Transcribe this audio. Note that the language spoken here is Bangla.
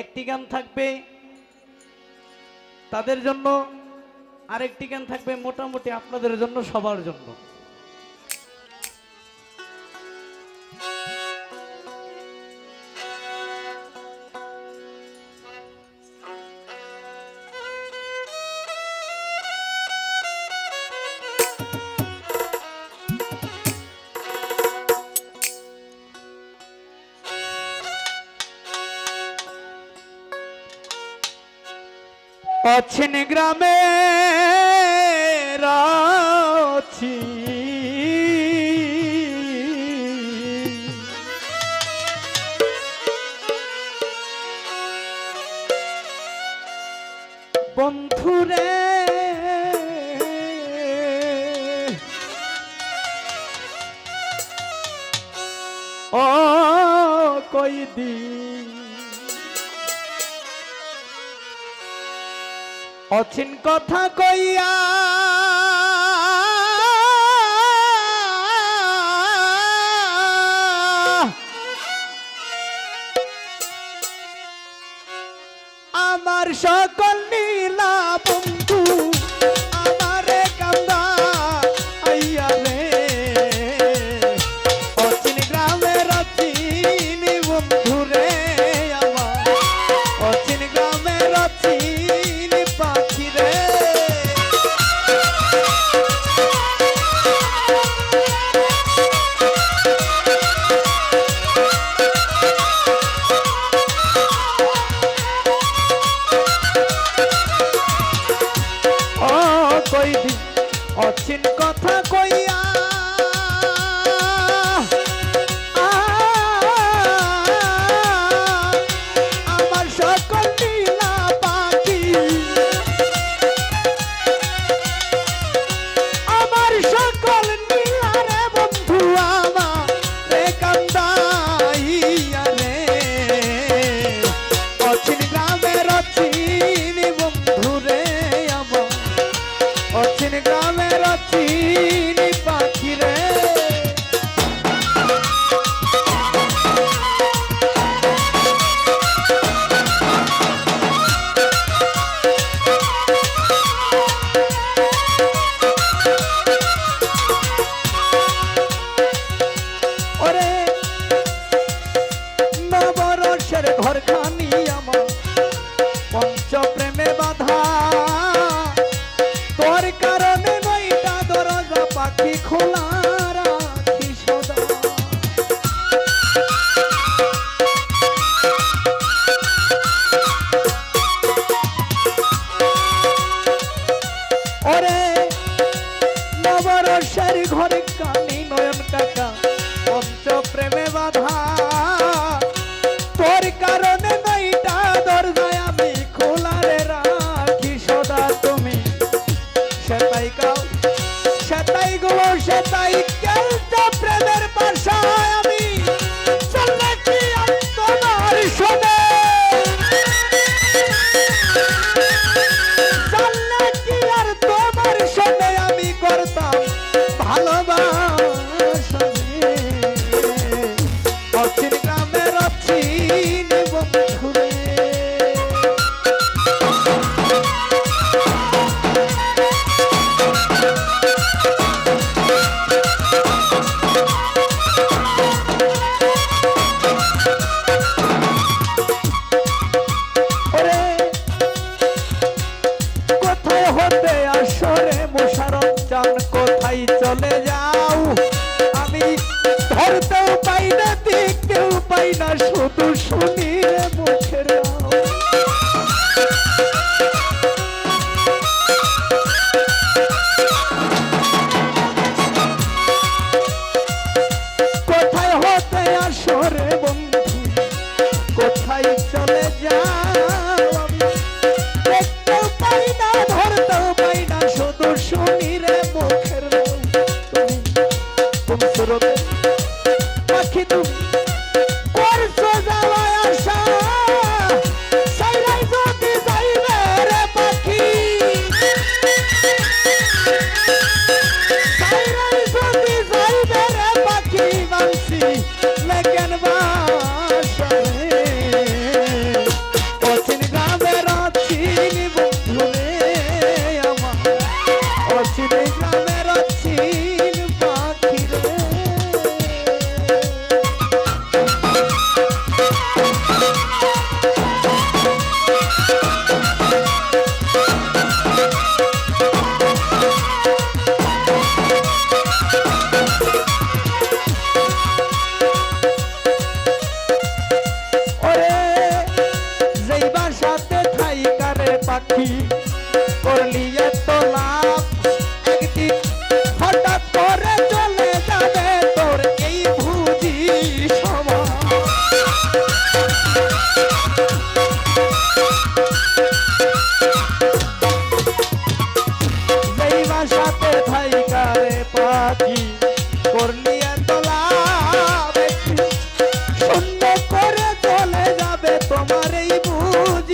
একটি গান থাকবে তাদের জন্য আরেকটি গান থাকবে মোটামুটি আপনাদের জন্য সবার জন্য। অছিন গ্রামে রাছি বন্ধুরে ও কই দিন অচিন কথা কইয়া আমার সকল দিন অচিন কথা কইয়া দুশ্মন পাখি করলি এত লাভ। একদিন হঠাৎ করে চলে যাবে তোর এই বুঝি সময়। যেই থাইকারে পাখি করলি এত লাভ। শূন্য করে চলে যাবে তোমার এই বুঝি